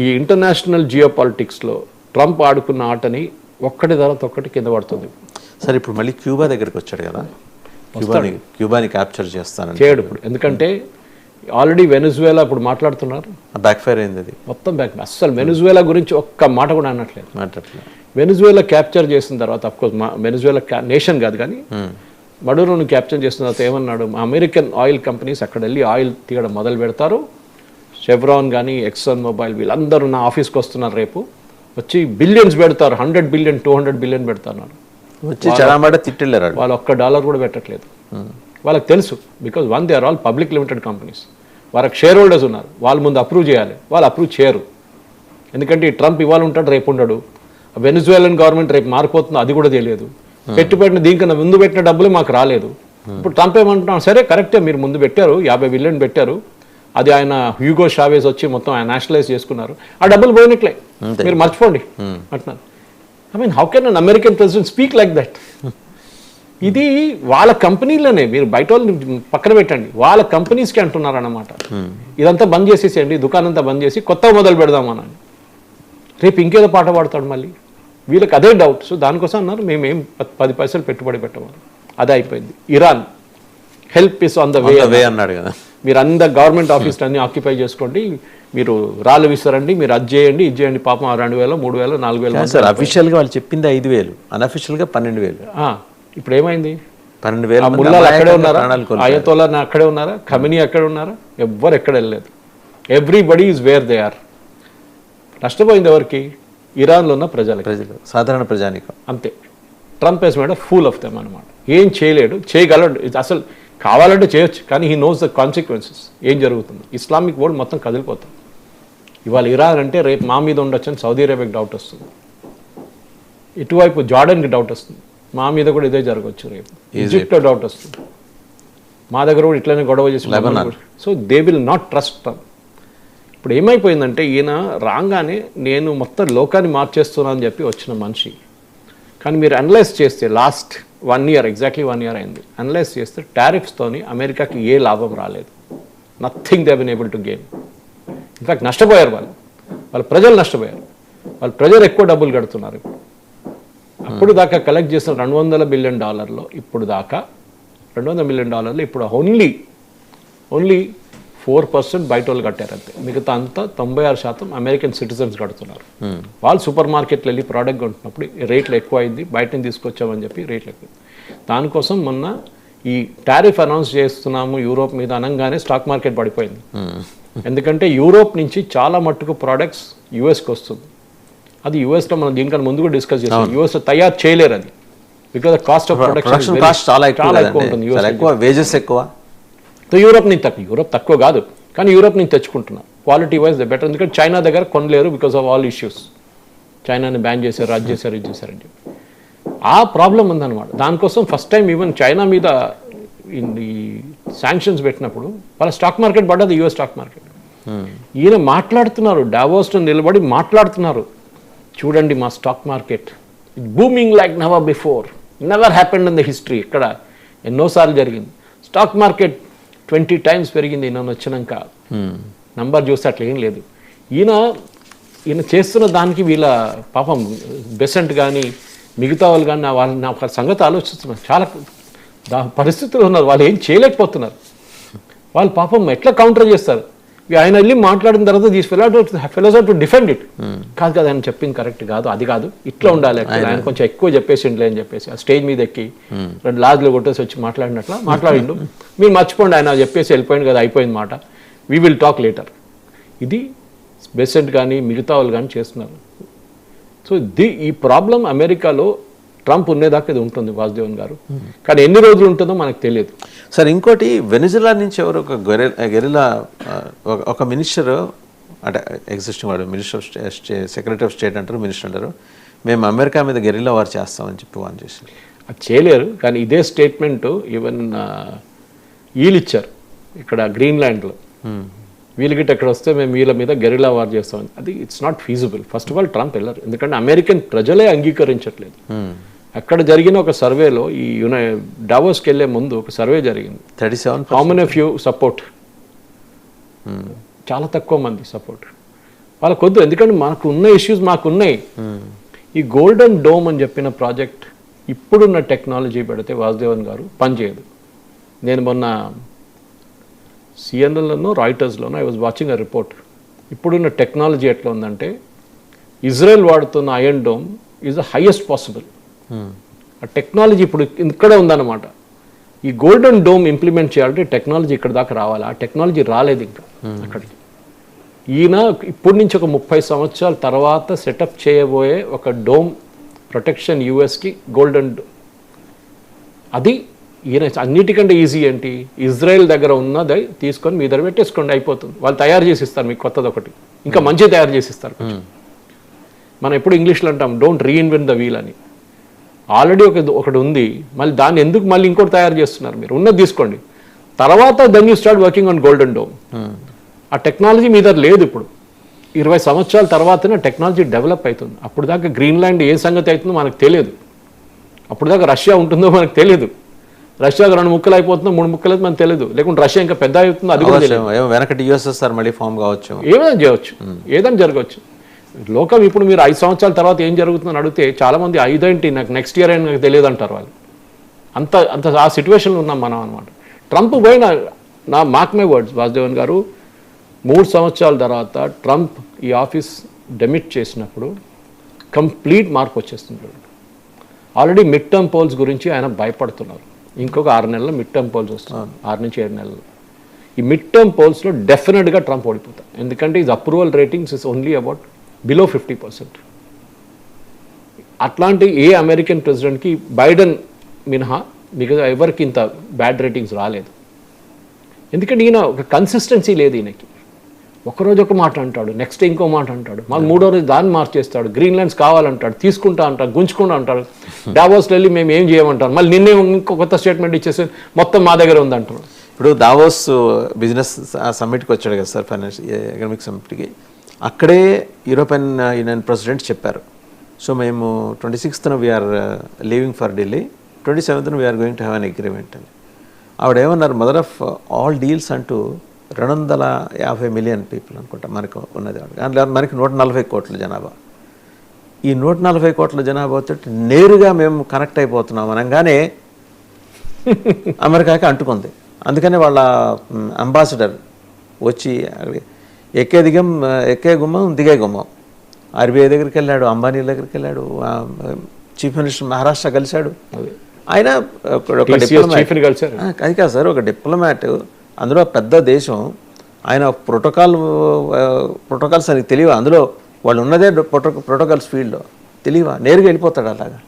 ఈ ఇంటర్నేషనల్ జియో పాలిటిక్స్లో ట్రంప్ ఆడుకున్న ఆటని ఒక్కటి తర్వాత ఒక్కటి కింద పడుతుంది. సరే ఇప్పుడు మళ్ళీ క్యూబా దగ్గరికి వచ్చాడు కదా. క్యూబాని క్యూబాని క్యాప్చర్ చేస్తానని చేయడు ఇప్పుడు. ఎందుకంటే ఆల్రెడీ వెనుజువేలా ఇప్పుడు మాట్లాడుతున్నారు. బ్యాక్ ఫైర్ అయింది అది. మొత్తం బ్యాక్ అస్సలు వెనుజువేలా గురించి ఒక్క మాట కూడా అనట్లేదు. మాట్లాడలే వెనుజువేలా క్యాప్చర్ చేసిన తర్వాత అఫ్కోర్స్ మా వెనుజువేలా నేషన్ కాదు కానీ మడూరును క్యాప్చర్ చేసిన తర్వాత ఏమన్నాడు? మా అమెరికన్ ఆయిల్ కంపెనీస్ అక్కడ వెళ్ళి ఆయిల్ తీయడం మొదలు పెడతారు. షెవ్రాన్ కానీ ఎక్సన్ మొబైల్ వీళ్ళందరూ నా ఆఫీస్కి వస్తున్నారు రేపు. వచ్చి బిలియన్స్ పెడతారు. Hundred billion two hundred billion పెడతారు వచ్చి చరామాట తిట్టిల్లారు వాళ్ళు. వాళ్ళు ఒక్క డాలర్ కూడా పెట్టట్లేదు. వాళ్ళకి తెలుసు. Because one they are all public limited companies వాళ్ళకి షేర్ హోల్డర్స్ ఉన్నారు. వాళ్ళు ముందు అప్రూవ్ చేయాలి. వాళ్ళు అప్రూవ్ చేయరు. ఎందుకంటే ఈ ట్రంప్ ఇవాళ ఉంటాడు రేపు ఉండడు. వెనుజువేలన్ గవర్నమెంట్ రేపు మారిపోతుందో అది కూడా తెలియదు. పెట్టుబడిన దీనికన్నా ముందు పెట్టిన డబ్బులు మాకు రాలేదు. ఇప్పుడు ట్రంప్ ఏమంటున్నాడు సరే కరెక్టే మీరు ముందు పెట్టారు. యాభై బిలియన్ పెట్టారు. అది ఆయన హ్యూగో షావేజ్ వచ్చి మొత్తం ఆయన నేషనలైజ్ చేసుకున్నారు. ఆ డబ్బులు పోయినట్లే. మీరు మర్చిపోండి. అంటున్నారు. I mean how can an American president speak like that ఇది వాళ్ళ కంపెనీలోనే. మీరు బయట వాళ్ళు పక్కన పెట్టండి. వాళ్ళ కంపెనీస్కి అంటున్నారు అన్నమాట ఇదంతా బంద్ చేసేసేయండి. దుకాణం అంతా బంద్ చేసి కొత్త మొదలు పెడదామని రేపు ఇంకేదో పాట పాడతాడు మళ్ళీ. వీళ్ళకి అదే డౌట్ సో దానికోసం అన్నారు మేమేం పది పైసలు పెట్టుబడి పెట్టమని. అదే అయిపోయింది. Iran. Help is on the way అన్నాడు కదా. మీరు అందరు గవర్నమెంట్ ఆఫీస్లు అన్ని ఆక్యుపై చేసుకోండి. మీరు రాళ్ళు విస్తారండి మీరు అది చేయండి ఇది చేయండి పాపం రెండు వేలు మూడు వేలు నాలుగు వేలు సార్ అఫీషియల్గా వాళ్ళు చెప్పింది ఐదు వేలు. అన్అఫీషియల్గా పన్నెండు వేలు. ఇప్పుడు ఏమైంది? పన్నెండు వేలు ముల్లాలు అక్కడే ఉన్నారా. ఆయతోలా అక్కడే ఉన్నారా? ఖమినీ అక్కడే ఉన్నారా? ఎవ్వరు ఎక్కడ వెళ్ళలేదు. Everybody is where they are నష్టపోయింది ఎవరికి? ఇరాన్లో ఉన్న ప్రజలకి. ప్రజలు సాధారణ ప్రజానికం. అంతే. Trump has made fool of them అనమాట ఏం చేయలేడు చేయగలడు. అసలు కావాలంటే చేయొచ్చు కానీ హీ నోస్ ద కాన్సిక్వెన్సెస్ ఏం జరుగుతుంది? ఇస్లామిక్ వరల్డ్ మొత్తం కదిలిపోతుంది. ఇవాళ ఇరాన్ అంటే రేపు మా మీద ఉండొచ్చు అని సౌదీ అరేబియాకి డౌట్ వస్తుంది. ఇటువైపు జార్డన్కి డౌట్ వస్తుంది. మా మీద కూడా ఇదే జరగవచ్చు రేపు. ఈజిప్ట్లో డౌట్ వస్తుంది. మా దగ్గర కూడా ఇట్లనే గొడవ చేసి so they will not trust ఇప్పుడు ఏమైపోయిందంటే ఈయన రాగానే నేను మొత్తం లోకాన్ని మార్చేస్తున్నా అని చెప్పి వచ్చిన మనిషి. కానీ మీరు అనలైజ్ చేస్తే last one year exactly one year అయింది. అనలైజ్ చేస్తే టారిఫ్స్తోని అమెరికాకి ఏ లాభం రాలేదు. Nothing they been able to gain in fact నష్టపోయారు వాళ్ళు. వాళ్ళ ప్రజలు నష్టపోయారు. వాళ్ళ ప్రజలు ఎక్కువ డబ్బులు కడుతున్నారు ఇప్పుడు. అప్పుడు దాకా కలెక్ట్ చేసిన రెండు వందల బిలియన్ డాలర్లో ఇప్పుడు దాకా రెండు వందల మిలియన్ డాలర్లు ఇప్పుడు ఓన్లీ ఓన్లీ ఫోర్ పర్సెంట్ బయట వాళ్ళు కట్టారు అంతే. మిగతా అంతా తొంభై ఆరు శాతం అమెరికన్ సిటిజన్స్ కడుతున్నారు. వాళ్ళు సూపర్ మార్కెట్లో వెళ్ళి ప్రోడక్ట్ కొంటున్నప్పుడు రేట్లు ఎక్కువ అయింది బయట నుంచి తీసుకొచ్చామని చెప్పి రేట్లు ఎక్కువ. దానికోసం మొన్న ఈ టారిఫ్ అనౌన్స్ చేస్తున్నాము యూరోప్ మీద అనగానే స్టాక్ మార్కెట్ పడిపోయింది. ఎందుకంటే యూరోప్ నుంచి చాలా మట్టుకు ప్రోడక్ట్స్ యూఎస్కి వస్తుంది. అది యూఎస్లో మనం దీనికన్నా ముందు కూడా డిస్కస్ చేస్తాం యూఎస్లో తయారు చేయలేరు అది. బికాస్ కాస్ట్ ఆఫ్ ప్రొడక్షన్ చాలా ఎక్కువ ఉంటుంది వేజెస్ ఎక్కువ. యూరోప్ నుంచి తక్కువ యూరోప్ తక్కువ కాదు. కానీ యూరోప్ నుంచి తెచ్చుకుంటున్నారు క్వాలిటీ వైజ్ ద బెటర్ ఎందుకంటే చైనా దగ్గర కొనలేరు బికాస్ ఆఫ్ ఆల్ ఇష్యూస్ చైనాని బ్యాన్ చేశారు అది చేశారు ఇది చేశారు అని చెప్పి ఆ ప్రాబ్లం ఉందన్నమాట. దానికోసం ఫస్ట్ టైం ఈవెన్ చైనా మీద ఈ శాంక్షన్స్ పెట్టినప్పుడు వాళ్ళ స్టాక్ మార్కెట్ పడ్డది యూఎస్ స్టాక్ మార్కెట్ ఈయన మాట్లాడుతున్నారు డావోస్లో నిలబడి మాట్లాడుతున్నారు. చూడండి మా stock market booming like never before never happened in the history ఇక్కడ ఎన్నోసార్లు జరిగింది. స్టాక్ మార్కెట్ ట్వంటీ టైమ్స్ పెరిగింది ఈయన వచ్చినాక నంబర్ చూస్తే అట్లా ఏం లేదు. ఈయన ఈయన చేస్తున్న దానికి వీళ్ళ పాపం బెసెంట్ కానీ మిగతా వాళ్ళు కానీ నా వాళ్ళ నా ఒక సంగతి ఆలోచిస్తున్నారు. చాలా దా పరిస్థితులు ఉన్నారు. వాళ్ళు ఏం చేయలేకపోతున్నారు. వాళ్ళు పాపం ఎట్లా కౌంటర్ చేస్తారు? ఆయన వెళ్ళి మాట్లాడిన తర్వాత these fellows to defend it కాదు కదా ఆయన చెప్పింది కరెక్ట్ కాదు అది కాదు. ఇట్లా ఉండాలి actually. ఆయన కొంచెం ఎక్కువ చెప్పేసిండ్లే అని చెప్పేసి ఆ స్టేజ్ మీద ఎక్కి రెండు లాజ్లు కొట్టేసి వచ్చి మాట్లాడినట్ల మాట్లాడిండు. మీరు మర్చిపోండి ఆయన చెప్పేసి వెళ్ళిపోయింది కదా అయిపోయింది మాట. వీ విల్ టాక్ లేటర్ ఇది బెసెంట్ కానీ మిగతా వాళ్ళు కానీ చేస్తున్నారు. సో ది ఈ ప్రాబ్లం అమెరికాలో ట్రంప్ ఉండేదాకా ఇది ఉంటుంది వాసుదేవన్ గారు. కానీ ఎన్ని రోజులు ఉంటుందో మనకు తెలియదు. సార్ ఇంకోటి వెనిజులా నుంచి ఎవరు ఒక గొరె గెరిలా ఒక- ఒక మినిస్టర్ అంటే ఎగ్జిస్టింగ్ వాడు minister of stay secretary of state అంటారు మినిస్టర్ అంటారు. మేము అమెరికా మీద గెరిలా వారు చేస్తామని చెప్పి వాన్ చేశారు. అది చేయలేరు కానీ ఇదే స్టేట్మెంట్ ఈవెన్ వీళ్ళు ఇచ్చారు ఇక్కడ గ్రీన్లాండ్లో. వీళ్ళు గిట్ట ఎక్కడ వస్తే మేము వీళ్ళ మీద గెరిలా వార్ చేస్తామని. అది it's not feasible first of all Trump వెళ్ళరు. ఎందుకంటే అమెరికన్ ప్రజలే అంగీకరించట్లేదు. అక్కడ జరిగిన ఒక సర్వేలో ఈ యునై డావోస్కి వెళ్ళే ముందు ఒక సర్వే జరిగింది. Thirty seven how many of you support చాలా తక్కువ మంది సపోర్ట్ వాళ్ళకి వద్దు ఎందుకంటే మనకు ఉన్న ఇష్యూస్ మాకు ఉన్నాయి. ఈ గోల్డెన్ డోమ్ అని చెప్పిన ప్రాజెక్ట్ ఇప్పుడున్న టెక్నాలజీ పెడితే వాసుదేవన్ గారు పనిచేయదు నేను మొన్న సిఎన్ఎల్లోనో రాయిటర్స్లోనో I was watching a report ఇప్పుడున్న టెక్నాలజీ ఎట్లా ఉందంటే ఇజ్రాయెల్ వాడుతున్న iron dome is the highest possible ఆ టెక్నాలజీ ఇప్పుడు ఇక్కడే ఉందన్నమాట. ఈ గోల్డెన్ డోమ్ ఇంప్లిమెంట్ చేయాలంటే టెక్నాలజీ ఇక్కడ దాకా రావాలి. ఆ టెక్నాలజీ రాలేదు ఇంకా అక్కడికి. ఈయన ఇప్పటి నుంచి ఒక ముప్పై సంవత్సరాల తర్వాత సెటప్ చేయబోయే ఒక డోమ్ ప్రొటెక్షన్ యూఎస్కి గోల్డెన్ అది ఈయన అన్నిటికంటే ఈజీ ఏంటి? ఇజ్రాయెల్ దగ్గర ఉన్నది తీసుకొని మీ దగ్గర పెట్టేసుకోండి అయిపోతుంది. వాళ్ళు తయారు చేసి ఇస్తారు మీకు కొత్తది ఒకటి. ఇంకా మంచి తయారు చేసి ఇస్తారు మనం ఎప్పుడు ఇంగ్లీష్లో అంటాం డోంట్ రీఇన్వెంట్ ద వీల్ అని. ఆల్రెడీ ఒక ఒకటి ఉంది. మళ్ళీ దాన్ని ఎందుకు మళ్ళీ ఇంకోటి తయారు చేస్తున్నారు మీరు? ఉన్నది తీసుకోండి. తర్వాత then you start working on golden dome ఆ. టెక్నాలజీ మీ దగ్గర లేదు ఇప్పుడు. ఇరవై సంవత్సరాల తర్వాతనే టెక్నాలజీ డెవలప్ అవుతుంది. అప్పుడు దాకా గ్రీన్లాండ్ ఏ సంగతి అవుతుందో మనకు తెలియదు. అప్పుడు దాకా రష్యా ఉంటుందో మనకు తెలియదు. రష్యాకు రెండు ముక్కలు అయిపోతుందో మూడు ముక్కలు అయితే మనకు తెలియదు. లేకుంటే రష్యా ఇంకా పెద్ద అవుతుందో అది కూడా వెనకటి యుఎస్ఎస్ఆర్ మళ్ళీ ఫామ్ కావచ్చు ఏమైనా చేయవచ్చు. ఏదైనా జరగవచ్చు. లోకం ఇప్పుడు మీరు ఐదు సంవత్సరాల తర్వాత ఏం జరుగుతుందని అడిగితే చాలా మంది ఐదేంటి నాకు నెక్స్ట్ ఇయర్ అని నాకు తెలియదు అంటారు వాళ్ళు. అంత అంత ఆ సిచ్యువేషన్లో ఉన్నాం మనం అనమాట ట్రంప్ పోయిన నా మాక్ మై వర్డ్స్ వాసుదేవన్ గారు మూడు సంవత్సరాల తర్వాత ట్రంప్ ఈ ఆఫీస్ డెమిట్ చేసినప్పుడు కంప్లీట్ మార్పు వచ్చేస్తుంది. ఆల్రెడీ మిడ్ టర్మ్ పోల్స్ గురించి ఆయన భయపడుతున్నారు. ఇంకొక ఆరు నెలల్లో మిడ్ టర్మ్ పోల్స్ వస్తున్నారు ఆరు నుంచి ఏడు నెలలు ఈ మిడ్ టర్మ్ పోల్స్లో డెఫినెట్గా ట్రంప్ ఓడిపోతారు ఎందుకంటే ఇది approval ratings is only about below fifty percent అట్లాంటి ఏ అమెరికన్ ప్రెసిడెంట్కి బైడెన్ మినహా మిగతా ఎవరికి ఇంత బ్యాడ్ రేటింగ్స్ రాలేదు. ఎందుకంటే ఈయన ఒక కన్సిస్టెన్సీ లేదు ఈయనకి. ఒకరోజు ఒక మాట అంటాడు నెక్స్ట్ ఇంకో మాట అంటాడు మాకు మూడో రోజు దాన్ని మార్చేస్తాడు గ్రీన్ ల్యాండ్స్ కావాలంటాడు తీసుకుంటా అంటాడు గుంజుకుంటా అంటాడు. డావోస్లో వెళ్ళి మేము ఏం చేయమంటారు మళ్ళీ నిన్నే ఇంకో కొత్త స్టేట్మెంట్ ఇచ్చేసి మొత్తం మా దగ్గర ఉంది ఇప్పుడు దావోస్ బిజినెస్ సమ్మిట్కి వచ్చాడు కదా సార్ ఫైనాన్స్ ఎకనామిక్ సమ్మిట్కి అక్కడే యూరోపియన్ యూనియన్ ప్రెసిడెంట్ చెప్పారు. సో మేము twenty సిక్స్త్న we are leaving for Delhi twenty సెవెంత్న we are going to have an agreement అని. ఆవిడ ఏమన్నారు? మదర్ ఆఫ్ ఆల్ డీల్స్ అంటూ రెండు వందల యాభై మిలియన్ పీపుల్ అనుకుంటా మనకు ఉన్నది. అందులో మనకి నూట నలభై కోట్ల జనాభా. ఈ నూట నలభై కోట్ల జనాభాతో నేరుగా మేము కనెక్ట్ అయిపోతున్నాం అనగానే అమెరికాకి అంటుకుంది. అందుకని వాళ్ళ అంబాసిడర్ వచ్చి ఎక్కే దిగం ఎక్కే గుమ్మం దిగే గుమ్మం. ఆర్బీఐ దగ్గరికి వెళ్ళాడు అంబానీ దగ్గరికి వెళ్ళాడు చీఫ్ మినిస్టర్ మహారాష్ట్ర కలిశాడు. ఆయన ఒక- అది కాదు సార్ ఒక డిప్లొమాట్. అందులో పెద్ద దేశం. ఆయన ప్రోటోకాల్ ప్రోటోకాల్స్ అని తెలియవా? అందులో వాళ్ళు ఉన్నదే ప్రోటో ప్రోటోకాల్స్ ఫీల్డ్లో. తెలియవా? నేరుగా వెళ్ళిపోతాడు అలాగా.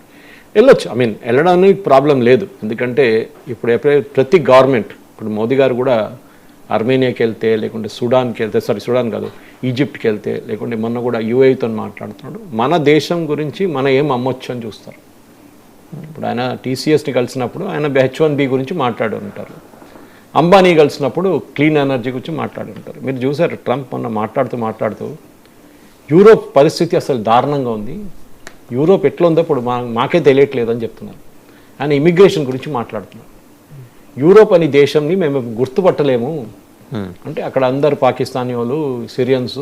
వెళ్ళొచ్చు. ఐ మీన్ వెళ్ళడానికి ప్రాబ్లం లేదు. ఎందుకంటే ఇప్పుడు ఎప్పుడైతే ప్రతి గవర్నమెంట్ ఇప్పుడు మోదీ గారు కూడా అర్మేనియాకి వెళ్తే లేకుంటే సుడాన్కి వెళ్తే సారీ సుడాన్ కాదు ఈజిప్ట్కి వెళ్తే లేకుంటే మొన్న కూడా యూఏతో మాట్లాడుతున్నాడు. మన దేశం గురించి మన ఏం అమ్మొచ్చు అని చూస్తారు. ఇప్పుడు ఆయన టీసీఎస్ని కలిసినప్పుడు ఆయన హెచ్ వన్ బి గురించి మాట్లాడి ఉంటారు. అంబానీ కలిసినప్పుడు క్లీన్ ఎనర్జీ గురించి మాట్లాడి ఉంటారు. మీరు చూసారు ట్రంప్ మొన్న మాట్లాడుతూ మాట్లాడుతూ యూరోప్ పరిస్థితి అసలు దారుణంగా ఉంది. యూరోప్ ఎట్లా ఉందో ఇప్పుడు మా మాకే తెలియట్లేదు అని చెప్తున్నారు. ఆయన ఇమిగ్రేషన్ గురించి మాట్లాడుతున్నారు. యూరోప్ అనే దేశంని మేము గుర్తుపట్టలేము. అంటే అక్కడ అందరు పాకిస్తానీ వాళ్ళు సిరియన్స్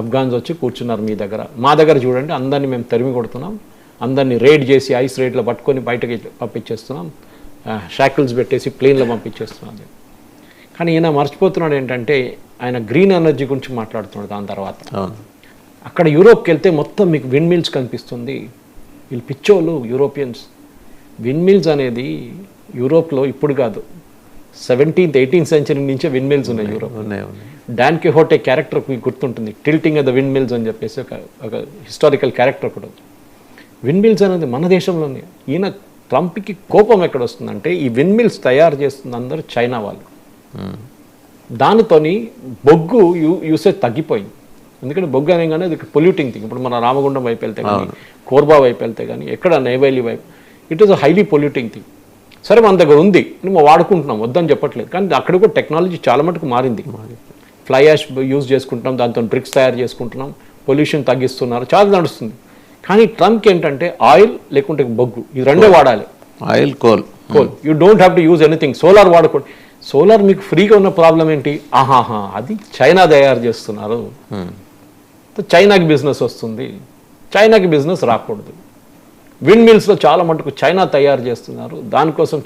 అఫ్ఘాన్స్ వచ్చి కూర్చున్నారు మీ దగ్గర. మా దగ్గర చూడండి అందరిని మేము తరిమి కొడుతున్నాం. అందరిని రేడ్ చేసి ఐస్ రేట్లో పట్టుకొని బయటకి పంపించేస్తున్నాం. షాకిల్స్ పెట్టేసి ప్లేన్లో పంపించేస్తున్నాం. కానీ ఈయన మర్చిపోతున్నాడు ఏంటంటే ఆయన గ్రీన్ ఎనర్జీ గురించి మాట్లాడుతున్నాడు దాని తర్వాత. అక్కడ యూరోప్కి వెళ్తే మొత్తం మీకు విండ్ మిల్స్ కనిపిస్తుంది. వీళ్ళు పిచ్చోళ్ళు యూరోపియన్స్. విండ్ మిల్స్ అనేది యూరోప్లో ఇప్పుడు కాదు సెవెంటీన్త్ ఎయిటీన్త్ సెంచరీ నుంచే విండ్ మిల్స్ ఉన్నాయి యూరోప్ ఉన్నాయి డాన్ కిహోటే క్యారెక్టర్ మీకు గుర్తుంటుంది tilting of the wind mills అని చెప్పేసి ఒక ఒక హిస్టారికల్ క్యారెక్టర్ ఉంది. విండ్ మిల్స్ అనేది మన దేశంలోనే ఈయన ట్రంప్కి కోపం ఎక్కడ వస్తుందంటే ఈ విండ్ మిల్స్ తయారు చేస్తుంది అందరూ చైనా వాళ్ళు. మ్మ్. దానితోని బొగ్గు యూ యూసేజ్ తగ్గిపోయింది. ఎందుకంటే బొగ్గు అనగానే అది పొల్యూటింగ్ థింగ్ ఇప్పుడు మన రామగుండం వైపు వెళ్తే కానీ కోర్బా వైపు వెళ్తే కానీ ఎక్కడ నైవేలి వైపు it is a highly polluting thing సరే మన దగ్గర ఉంది. మేము వాడుకుంటున్నాం వద్దని చెప్పట్లేదు. కానీ అక్కడ కూడా టెక్నాలజీ చాలా మటుకు మారింది. ఫ్లై యాష్ యూజ్ చేసుకుంటున్నాం దాంతో బ్రిక్స్ తయారు చేసుకుంటున్నాం పొల్యూషన్ తగ్గిస్తున్నారు చాలా నడుస్తుంది. కానీ ట్రంప్కి ఏంటంటే ఆయిల్ లేకుంటే బొగ్గు. ఇది రెండే వాడాలి. Oil coal coal you don't have to use anything solar వాడుకోండి సోలార్ మీకు ఫ్రీగా ఉన్న ప్రాబ్లం ఏంటి? ఆహాహా అది చైనా తయారు చేస్తున్నారు. చైనాకి బిజినెస్ వస్తుంది. చైనాకి బిజినెస్ రాకూడదు. విండ్ మిల్స్లో చాలా మటుకు చైనా తయారు చేస్తున్నారు. దానికోసం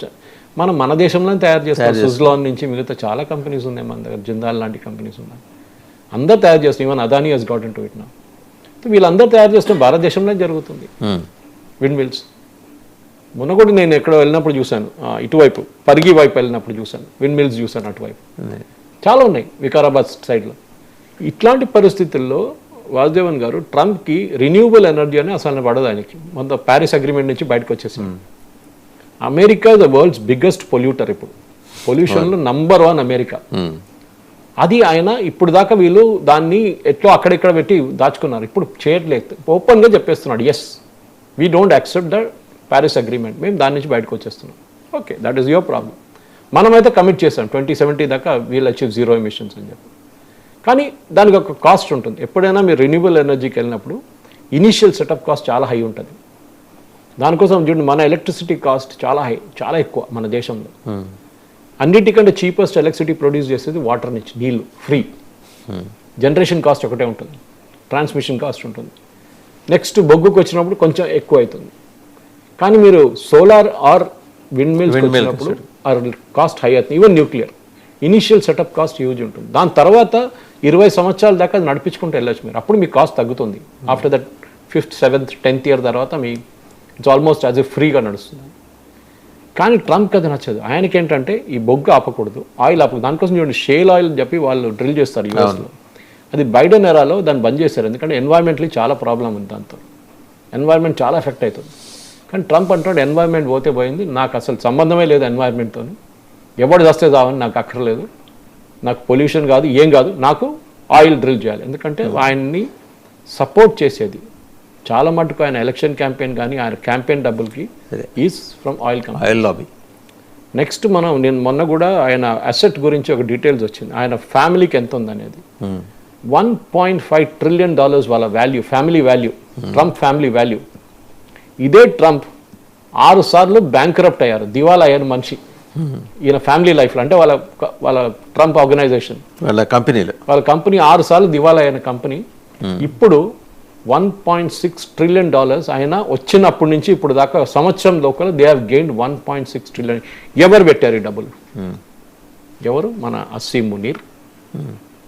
మనం మన దేశంలోనే తయారు చేస్తాం సుజ్లాన్ నుంచి మిగతా చాలా కంపెనీస్ ఉన్నాయి మన దగ్గర. జిందాల్ లాంటి కంపెనీస్ ఉన్నాయి. అందరు తయారు చేస్తున్నాం even Adani he's got to it నా వీళ్ళందరూ తయారు చేస్తున్న భారతదేశంలో జరుగుతుంది. ఉమ్. విండ్ మిల్స్ మొన్న కూడా నేను ఎక్కడో వెళ్ళినప్పుడు చూశాను. ఇటువైపు పరిగి వైపు వెళ్ళినప్పుడు చూశాను. విండ్ మిల్స్ చూశాను అటువైపు. ఉంది. చాలా ఉన్నాయి వికారాబాద్ సైడ్లో. ఇట్లాంటి పరిస్థితుల్లో వాసుదేవన్ గారు ట్రంప్కి రిన్యూవబుల్ ఎనర్జీ అని అసలు పడదు ఆయనకి. మొత్తం ప్యారిస్ అగ్రిమెంట్ నుంచి బయటకు వచ్చేసింది. America the world's biggest polluter ఇప్పుడు. పొల్యూషన్లో నంబర్ వన్ అమెరికా. ఉమ్. అది ఆయన ఇప్పుడు దాకా వీళ్ళు దాన్ని ఎట్లో అక్కడెక్కడ పెట్టి దాచుకున్నారు. ఇప్పుడు చేయట్లేదు. ఓపెన్గా చెప్పేస్తున్నాడు. Yes we don't accept the Paris agreement మేము దాని నుంచి బయటకు వచ్చేస్తున్నాం. Okay that is your problem మనమైతే కమిట్ చేసాం ట్వంటీ సెవెంటీ దాకా వీల్ అచీవ్ జీరో ఎమిషన్స్ అని చెప్పి. కానీ దానికి ఒక కాస్ట్ ఉంటుంది. ఎప్పుడైనా మీరు రెన్యూబుల్ ఎనర్జీకి వెళ్ళినప్పుడు ఇనీషియల్ సెటప్ కాస్ట్ చాలా హై ఉంటుంది. దానికోసం చూడండి మన ఎలక్ట్రిసిటీ కాస్ట్ చాలా హై చాలా ఎక్కువ మన దేశంలో. ఉమ్. అన్నిటికంటే చీపెస్ట్ ఎలక్ట్రిసిటీ ప్రొడ్యూస్ చేసేది వాటర్ నుంచి నీళ్ళు ఫ్రీ జనరేషన్ కాస్ట్ ఒకటే ఉంటుంది. ట్రాన్స్మిషన్ కాస్ట్ ఉంటుంది. నెక్స్ట్ బొగ్గుకు వచ్చినప్పుడు కొంచెం ఎక్కువ అవుతుంది. కానీ మీరు సోలార్ ఆర్ విండ్ మిల్స్ వచ్చినప్పుడు ఆర్ కాస్ట్ హై అవుతుంది. Even nuclear initial setup cost huge ఉంటుంది. దాని తర్వాత ఇరవై సంవత్సరాల దాకా అది నడిపించుకుంటూ వెళ్ళొచ్చు మీరు. అప్పుడు మీ కాస్ట్ తగ్గుతుంది. After that fifth seventh tenth year తర్వాత మీ ఇట్స్ ఆల్మోస్ట్ యాజ్ ఎ ఫ్రీగా నడుస్తుంది. కానీ ట్రంప్ అది నచ్చదు. ఆయనకి ఏంటంటే ఈ బొగ్గు ఆపకూడదు ఆయిల్ ఆపకూడదు. దానికోసం చూడండి షేల్ ఆయిల్ అని చెప్పి వాళ్ళు డ్రిల్ చేస్తారు యూఎస్లో అది బైడెన్ ఎరాలో దాన్ని బంద్ చేశారు. ఎందుకంటే ఎన్వైర్మెంట్లీ చాలా ప్రాబ్లం ఉంది దాంతో. ఎన్వైర్మెంట్ చాలా ఎఫెక్ట్ అవుతుంది. కానీ ట్రంప్ అంటాడు ఎన్వైర్మెంట్ పోతే పోయింది. నాకు అసలు సంబంధమే లేదు ఎన్వైర్మెంట్తో ఎవడు వస్తే చావని నాకు అక్కర్లేదు. నాకు పొల్యూషన్ కాదు ఏం కాదు నాకు ఆయిల్ డ్రిల్ చేయాలి. ఎందుకంటే ఆయన్ని సపోర్ట్ చేసేది. చాలా మటుకు ఆయన ఎలక్షన్ క్యాంపెయిన్ కానీ ఆయన క్యాంపెయిన్ డబ్బులకి. Is from oil company. Oil lobby. Next మనం నేను మొన్న కూడా ఆయన అసెట్ గురించి ఒక డీటెయిల్స్ వచ్చింది. ఆయన ఫ్యామిలీకి ఎంత ఉందనేది. ఉమ్. One point five trillion dollars వాళ్ళ value family value Trump family value. ఇదే ట్రంప్ ఆరు సార్లు బ్యాంకరప్ట్ అయ్యారు. దివాలా అయ్యారు మనిషి. ఈయన ఫ్యామిలీ లైఫ్లో అంటే వాళ్ళ వాళ్ళ ట్రంప్ ఆర్గనైజేషన్. వాళ్ళ కంపెనీలు. వాళ్ళ కంపెనీ ఆరు సార్లు దివాలా అయిన కంపెనీ. ఇప్పుడు one point six trillion dollars ఆయన వచ్చినప్పటి నుంచి ఇప్పుడు దాకా సంవత్సరం లోపల they have gain one point six trillion. ఎవరు పెట్టారు ఈ డబ్బులు. ఎవరు? మన అస్సీ మునీర్.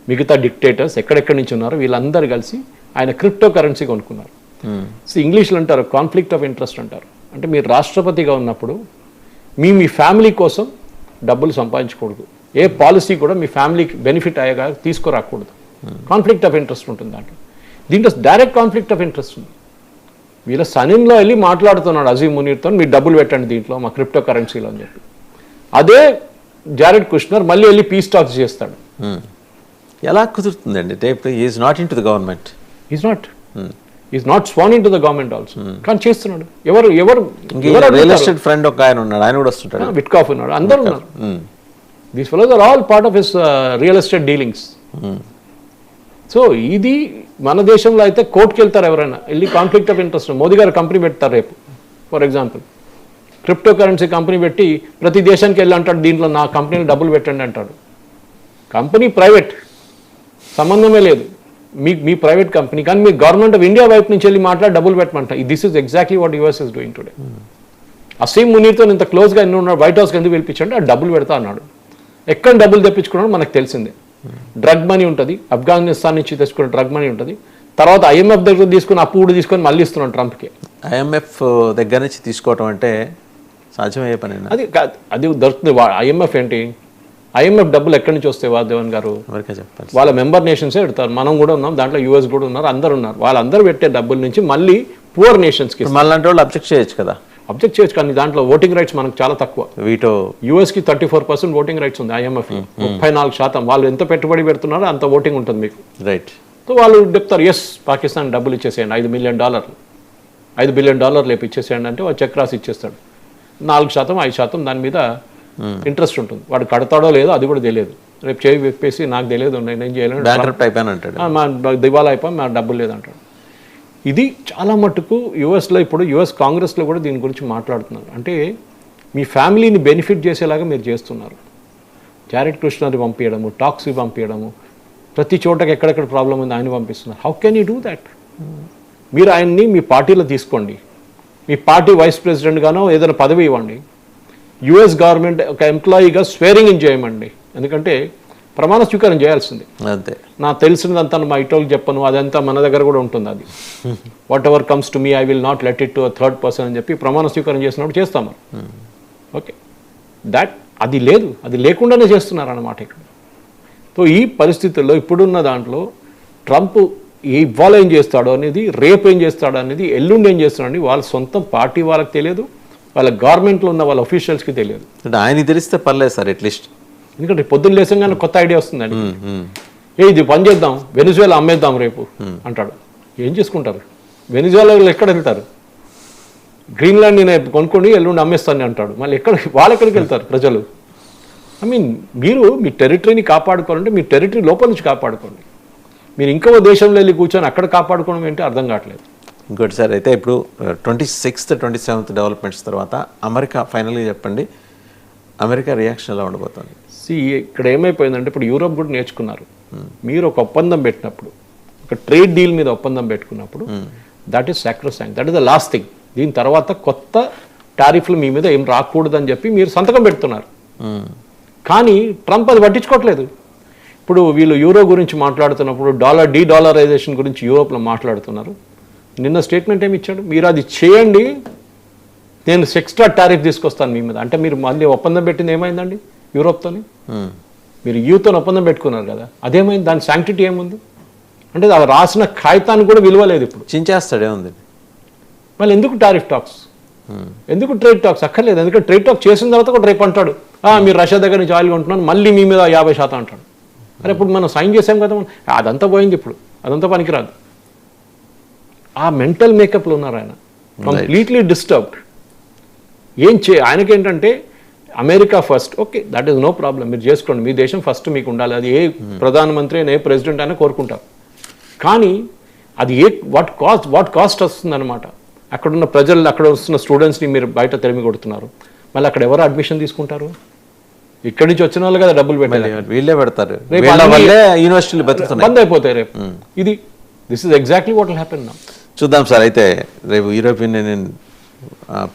మిగతా డిక్టేటర్స్ ఎక్కడెక్కడి నుంచి ఉన్నారు వీళ్ళందరూ కలిసి ఆయన క్రిప్టో కరెన్సీ కొనుక్కున్నారు. సో ఇంగ్లీష్లో అంటారు కాన్ఫ్లిక్ట్ ఆఫ్ ఇంట్రెస్ట్ అంటారు. అంటే మీరు రాష్ట్రపతిగా ఉన్నప్పుడు మీ మీ ఫ్యామిలీ కోసం డబ్బులు సంపాదించకూడదు. ఏ పాలసీ కూడా మీ ఫ్యామిలీకి బెనిఫిట్ అయ్యేగా తీసుకురాకూడదు. కాన్ఫ్లిక్ట్ ఆఫ్ ఇంట్రెస్ట్ ఉంటుంది దాంట్లో. దీంట్లో డైరెక్ట్ కాన్ఫ్లిక్ట్ ఆఫ్ ఇంట్రెస్ట్ ఉంది. వీళ్ళ సనిన్లో వెళ్ళి మాట్లాడుతున్నాడు అజీమ్ మునీర్తో మీరు డబ్బులు పెట్టండి దీంట్లో మా క్రిప్టో కరెన్సీలో అని చెప్పి. అదే జారెడ్ కుష్నర్ మళ్ళీ వెళ్ళి పీ స్టాక్స్ చేస్తాడు. ఎలా కుదురుతుందండి? ఇప్పుడు is not in to the government is not is not sworn in to the government also కానీ చేస్తున్నాడు. ఎవరు ఎవరు రియల్? ఎస్టేట్ ఫ్రెండ్ ఒక ఆయన ఉన్నాడు. ఆయన కూడా వస్తుంటాడు. విట్కాఫ్ ఉన్నాడు. అందరూ ఉన్నారు. These fellows are all part of his real estate dealings. So ఇది మన దేశంలో అయితే కోర్టుకి వెళ్తారు ఎవరైనా. వెళ్ళి కాన్ఫ్లిక్ట్ ఆఫ్ ఇంట్రెస్ట్ మోదీ గారు కంపెనీ పెడతారు రేపు for example crypto currency company పెట్టి ప్రతి దేశానికి వెళ్ళి అంటాడు దీంట్లో నా కంపెనీలో డబ్బులు పెట్టండి అంటాడు. కంపెనీ ప్రైవేట్ సంబంధమే లేదు. మీ మీ ప్రైవేట్ కంపెనీ కానీ మీ గవర్నమెంట్ ఆఫ్ ఇండియా వైపు నుంచి వెళ్ళి మాట్లాడి డబ్బులు పెట్టమంట. This is exactly what US is doing today Asim మునీర్తో ఇంత క్లోజ్గా ఎన్ని ఉన్నాడు వైట్ హౌస్కి ఎందుకు పిలిపించండి ఆ డబ్బులు పెడతా అన్నాడు. ఎక్కడ డబ్బులు తెప్పించుకున్నాడో మనకు తెలిసిందే. డ్రగ్ మనీ ఉంటుంది ఆఫ్ఘనిస్తాన్ నుంచి తెచ్చుకున్న డ్రగ్ మనీ ఉంటుంది. తర్వాత ఐఎంఎఫ్ దగ్గర తీసుకుని అప్పు కూడా తీసుకొని మళ్ళీ ఇస్తున్నాడు ట్రంప్కి. ఐఎంఎఫ్ దగ్గర నుంచి తీసుకోవటం అంటే సాధ్యమయ్యే పనేనా? అది అది దొరుకుతుంది. ఐఎంఎఫ్ ఏంటి? ఐఎంఎఫ్ డబ్బులు ఎక్కడి నుంచి వస్తాయి వాదేవన్ గారు? చెప్పాలి. వాళ్ళ మెంబర్ నేషన్సే పెడతారు? మనం కూడా ఉన్నాం దాంట్లో యూఎస్ కూడా ఉన్నారు అందరు ఉన్నారు. వాళ్ళందరూ పెట్టే డబ్బుల నుంచి మళ్ళీ పువర్ నేషన్స్కి మళ్ళీ వాళ్ళు అబ్జెక్ట్ చేయొచ్చు కదా. అబ్జెక్ట్ చేయొచ్చు కానీ దాంట్లో ఓటింగ్ రైట్స్ మనకు చాలా తక్కువ. Veto యూఎస్కి thirty four percent voting rights ఉంది ఐఎంఎఫ్ ముప్పై నాలుగు శాతం. వాళ్ళు ఎంత పెట్టుబడి పెడుతున్నారో అంత ఓటింగ్ ఉంటుంది మీకు. రైట్ సో వాళ్ళు చెప్తారు ఎస్ పాకిస్తాన్ డబ్బులు ఇచ్చేసేయండి ఐదు మిలియన్ డాలర్లు. ఐదు బిలియన్ డాలర్లు లేపు ఇచ్చేసేయండి అంటే వాడు చెక్ రాసి ఇచ్చేస్తాడు. నాలుగు శాతం ఐదు శాతం దాని మీద ఇంట్రెస్ట్ ఉంటుంది. వాడు కడతాడో లేదో అది కూడా తెలియదు. రేపు చేయి విప్పేసి నాకు తెలియదు నేను ఏం చేయలేను. బ్యాంక్రప్ట్ అయిపోయాను అంటాడు. మా దివాలా అయిపోయి మా డబ్బులు లేదంటాడు ఇది చాలా మట్టుకు యుఎస్లో ఇప్పుడు యుఎస్ కాంగ్రెస్లో కూడా దీని గురించి మాట్లాడుతున్నారు. అంటే మీ ఫ్యామిలీని బెనిఫిట్ చేసేలాగా మీరు చేస్తున్నారు. జారెడ్ కృష్ణని పంపించడము టాక్సీ పంపించడము ప్రతి చోటకి ఎక్కడెక్కడ ప్రాబ్లం ఉంది ఆయన పంపిస్తున్నారు. How can you do that మీరు ఆయన్ని మీ పార్టీలో తీసుకోండి. మీ పార్టీ వైస్ ప్రెసిడెంట్ గానో ఏదైనా పదవి ఇవ్వండి. యుఎస్ గవర్నమెంట్ ఒక ఎంప్లాయీగా స్వేరింగ్ ఇన్ చేయమండి. ఎందుకంటే ప్రమాణ స్వీకారం చేయాల్సింది. అంతే. నాకు తెలిసినదంతా మా ఇటోకి చెప్పను అదంతా మన దగ్గర కూడా ఉంటుంది అది. Whatever comes to me I will not let it to third person అని చెప్పి ప్రమాణ స్వీకారం చేసినప్పుడు చేస్తాము. ఓకే. దాట్ అది లేదు. అది లేకుండానే చేస్తున్నారు అన్నమాట ఇక్కడ. సో ఈ పరిస్థితుల్లో ఇప్పుడున్న దాంట్లో ట్రంప్ ఇవాళ ఏం చేస్తాడో అనేది రేపు ఏం చేస్తాడో అనేది ఎల్లుండి ఏం చేస్తాడో అని వాళ్ళ సొంత పార్టీ వాళ్ళకి తెలియదు. వాళ్ళ గవర్నమెంట్లో ఉన్న వాళ్ళ officials కి తెలియదు. అంటే ఆయనకి తెలిస్తే పర్లేదు సార్ అట్లీస్ట్ ఎందుకంటే పొద్దున్న లేసంగానే కొత్త ఐడియా వస్తుందండి ఏ ఇది పని చేద్దాం వెనిజువేలా అమ్మేద్దాం రేపు అంటాడు. ఏం చేసుకుంటారు? వెనిజువేలా ఎక్కడ వెళ్తారు? గ్రీన్లాండ్ నేను కొనుక్కొని ఎల్లుండి అమ్మేస్తాను అంటాడు. మళ్ళీ ఎక్కడ వాళ్ళు ఎక్కడికి వెళ్తారు ప్రజలు? ఐ మీన్ మీరు మీ టెరిటరీని కాపాడుకోవాలంటే మీ టెరిటరీ లోపల నుంచి కాపాడుకోండి. మీరు ఇంకో దేశంలో వెళ్ళి కూర్చొని అక్కడ కాపాడుకోవడం ఏంటి అర్థం కావట్లేదు. ఇంకోటి సార్ అయితే ఇప్పుడు twenty sixth twenty seventh developments తర్వాత అమెరికా ఫైనల్గా చెప్పండి అమెరికా రియాక్షన్ ఎలా ఉండబోతుంది? సి ఇక్కడ ఏమైపోయిందంటే ఇప్పుడు యూరోప్ కూడా నేర్చుకున్నారు. మీరు ఒక ఒప్పందం పెట్టినప్పుడు ఒక ట్రేడ్ డీల్ మీద ఒప్పందం పెట్టుకున్నప్పుడు that is sacrosanct that is the last thing దీని తర్వాత కొత్త టారిఫ్లు మీ మీద ఏం రాకూడదని చెప్పి మీరు సంతకం పెడుతున్నారు. కానీ ట్రంప్ అది పట్టించుకోవట్లేదు. ఇప్పుడు వీళ్ళు యూరో గురించి మాట్లాడుతున్నప్పుడు డాలర్ డీ డాలరైజేషన్ గురించి యూరోప్లో మాట్లాడుతున్నారు. నిన్న స్టేట్మెంట్ ఏమి ఇచ్చాడు? మీరు అది చేయండి. నేను ఎక్స్ట్రా టారిఫ్ తీసుకొస్తాను మీ మీద. అంటే మీరు మళ్ళీ ఒప్పందం పెట్టింది ఏమైందండి? యూరోప్తోని. మీరు యూతో ఒప్పందం పెట్టుకున్నారు కదా. అదేమైంది? దాని శాంక్టిటీ ఏముంది? అంటే అది రాసిన కాగితానికి కూడా విలువ లేదు ఇప్పుడు. చించేస్తాడే ఉంది మళ్ళీ ఎందుకు టారిఫ్ టాక్స్? ఎందుకు ట్రేడ్ టాక్స్? అక్కర్లేదు. ఎందుకంటే ట్రేడ్ టాక్స్ చేసిన తర్వాత కూడా రేపు అంటాడు. "ఆ, మీరు రష్యా దగ్గర నుంచి ఆయిల్ కొంటున్నాను మళ్ళీ మీ మీద యాభై శాతం అంటాడు. అరే ఇప్పుడు మనం సైన్ చేసాం కదా అదంతా పోయింది ఇప్పుడు. అదంతా పనికిరాదు. ఆ మెంటల్ మేకప్లో ఉన్నారు ఆయన. కంప్లీట్లీ డిస్టర్బ్డ్ ఏం చే ఆయనకేంటంటే America first okay that is no problem మీరు చేసుకోండి. మీ దేశం ఫస్ట్ మీకు ఉండాలి. అది ఏ ప్రధానమంత్రి అయినా ఏ ప్రెసిడెంట్ అయినా కోరుకుంటారు. కానీ అది ఏ వాట్ కాస్ట్ వాట్ కాస్ట్ వస్తుందన్నమాట. అక్కడున్న ప్రజలు అక్కడ వస్తున్న స్టూడెంట్స్ని మీరు బయట తెరిమి కొడుతున్నారు. మళ్ళీ అక్కడ ఎవరు అడ్మిషన్ తీసుకుంటారు? ఇక్కడి నుంచి వచ్చిన వాళ్ళు కదా డబ్బులు పెట్టాలి వీళ్ళే పెడతారు. యూనివర్సిటీలు బంద్ అయిపోతాయి రేపు. ఇది this is exactly what will happen నా చూద్దాం సార్. అయితే రేపు యూరోపియన్ యూనియన్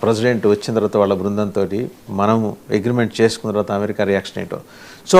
ప్రెసిడెంట్ వచ్చిన తర్వాత వాళ్ళ బృందంతో మనము అగ్రిమెంట్ చేసుకున్న తర్వాత అమెరికా రియాక్షన్ ఏంటో. సో